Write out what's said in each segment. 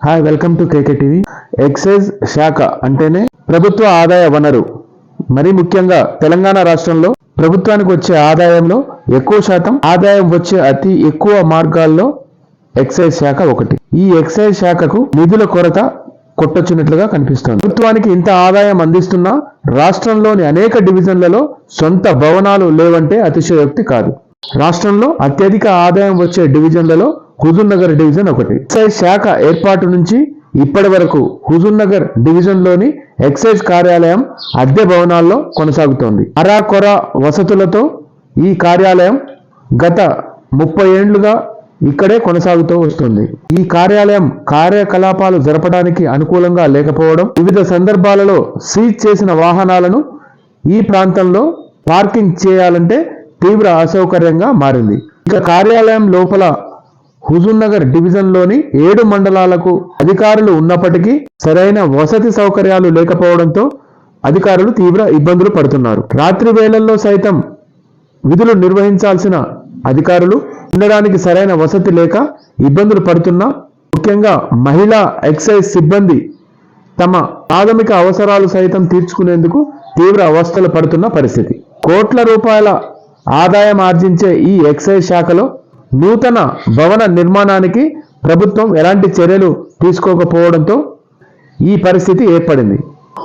Hi welcome to KK TV excise శాఖ అంటేనే ప్రభుత్వ ఆదాయ వనరు. మరి ముఖ్యంగా తెలంగాణ రాష్ట్రంలో ప్రభుత్వానికి వచ్చే ఆదాయంలో ఎక్కువ శాతం ఆదాయం వచ్చే అతి ఎక్కువ మార్గాల్లో ఎక్సైజ్ శాఖ ఒకటి. ఈ ఎక్సైజ్ శాఖకు నిధుల కొరత కొట్టొచ్చినట్లుగా కనిపిస్తోంది. ప్రభుత్వానికి ఇంత ఆదాయం అందిస్తున్నా రాష్ట్రంలోని అనేక డివిజన్లలో సొంత భవనాలు లేవంటే అతిశయోక్తి కాదు. రాష్ట్రంలో అత్యధిక ఆదాయం వచ్చే డివిజన్లలో హుజూర్ నగర్ డివిజన్ ఒకటి. ఎక్సైజ్ శాఖ ఏర్పాటు నుంచి ఇప్పటి వరకు హుజూర్ నగర్ డివిజన్లోని ఎక్సైజ్ కార్యాలయం అద్దె భవనాల్లో కొనసాగుతోంది. అరాకొర వసతులతో ఈ కార్యాలయం గత ముప్పై ఏండ్లుగా ఇక్కడే కొనసాగుతూ వస్తుంది. ఈ కార్యాలయం కార్యకలాపాలు జరపడానికి అనుకూలంగా లేకపోవడం వివిధ సందర్భాలలో సీజ్ చేసిన వాహనాలను ఈ ప్రాంతంలో పార్కింగ్ చేయాలంటే తీవ్ర అసౌకర్యంగా మారింది. ఇక కార్యాలయం లోపల హుజూర్నగర్ డివిజన్లోని ఏడు మండలాలకు అధికారులు ఉన్నప్పటికీ సరైన వసతి సౌకర్యాలు లేకపోవడంతో అధికారులు తీవ్ర ఇబ్బందులు పడుతున్నారు. రాత్రి వేళల్లో సైతం విధులు నిర్వహించాల్సిన అధికారులు ఉండడానికి సరైన వసతి లేక ఇబ్బందులు పడుతున్నా ముఖ్యంగా మహిళా ఎక్సైజ్ సిబ్బంది తమ ప్రాథమిక అవసరాలు సైతం తీర్చుకునేందుకు తీవ్ర అవస్థలు పడుతున్న పరిస్థితి. కోట్ల రూపాయల ఆదాయం ఆర్జించే ఈ ఎక్సైజ్ శాఖలో నూతన భవన నిర్మాణానికి ప్రభుత్వం ఎలాంటి చర్యలు తీసుకోకపోవడంతో ఈ పరిస్థితి ఏర్పడింది.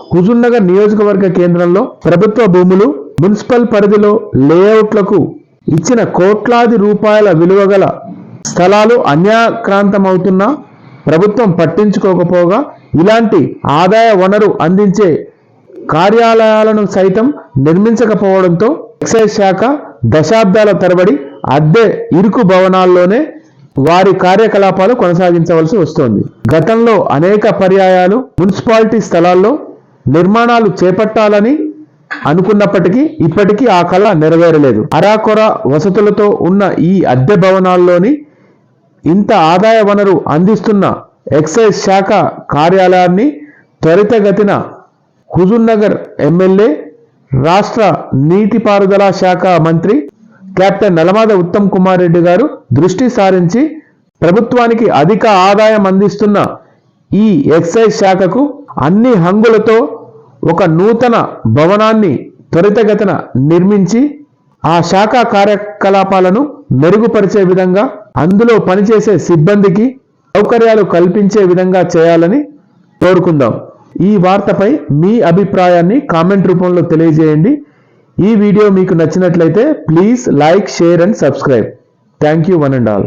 హుజూర్నగర్ నియోజకవర్గ కేంద్రంలో ప్రభుత్వ భూములు మున్సిపల్ పరిధిలో లేఅవుట్లకు ఇచ్చిన కోట్లాది రూపాయల విలువ గల స్థలాలు అన్యాక్రాంతమవుతున్నా ప్రభుత్వం పట్టించుకోకపోగా ఇలాంటి ఆదాయ వనరు అందించే కార్యాలయాలను సైతం నిర్మించకపోవడంతో ఎక్సైజ్ శాఖ దశాబ్దాల తరబడి అద్దె ఇరుకు భవనాల్లోనే వారి కార్యకలాపాలు కొనసాగించవలసి వస్తోంది. గతంలో అనేక పర్యాయాలు మున్సిపాలిటీ స్థలాల్లో నిర్మాణాలు చేపట్టాలని అనుకున్నప్పటికీ ఇప్పటికీ ఆ కళ నెరవేరలేదు. అరాకొర వసతులతో ఉన్న ఈ అద్దె భవనాల్లోని ఇంత ఆదాయ వనరు అందిస్తున్న ఎక్సైజ్ శాఖ కార్యాలయాన్ని త్వరితగతిన హుజూర్నగర్ ఎమ్మెల్యే రాష్ట్ర నీటిపారుదల శాఖ మంత్రి క్యాప్టెన్ నలమాద ఉత్తమ్ కుమార్ రెడ్డి గారు దృష్టి సారించి ప్రభుత్వానికి అధిక ఆదాయం అందిస్తున్న ఈ ఎక్సైజ్ శాఖకు అన్ని హంగులతో ఒక నూతన భవనాన్ని త్వరితగతిన నిర్మించి ఆ శాఖ కార్యకలాపాలను మెరుగుపరిచే విధంగా అందులో పనిచేసే సిబ్బందికి సౌకర్యాలు కల్పించే విధంగా చేయాలని కోరుకుందాం. ఈ వార్తపై మీ అభిప్రాయాన్ని కామెంట్ రూపంలో తెలియజేయండి. ఈ వీడియో మీకు నచ్చినట్లయితే please like share and subscribe. Thank you one and all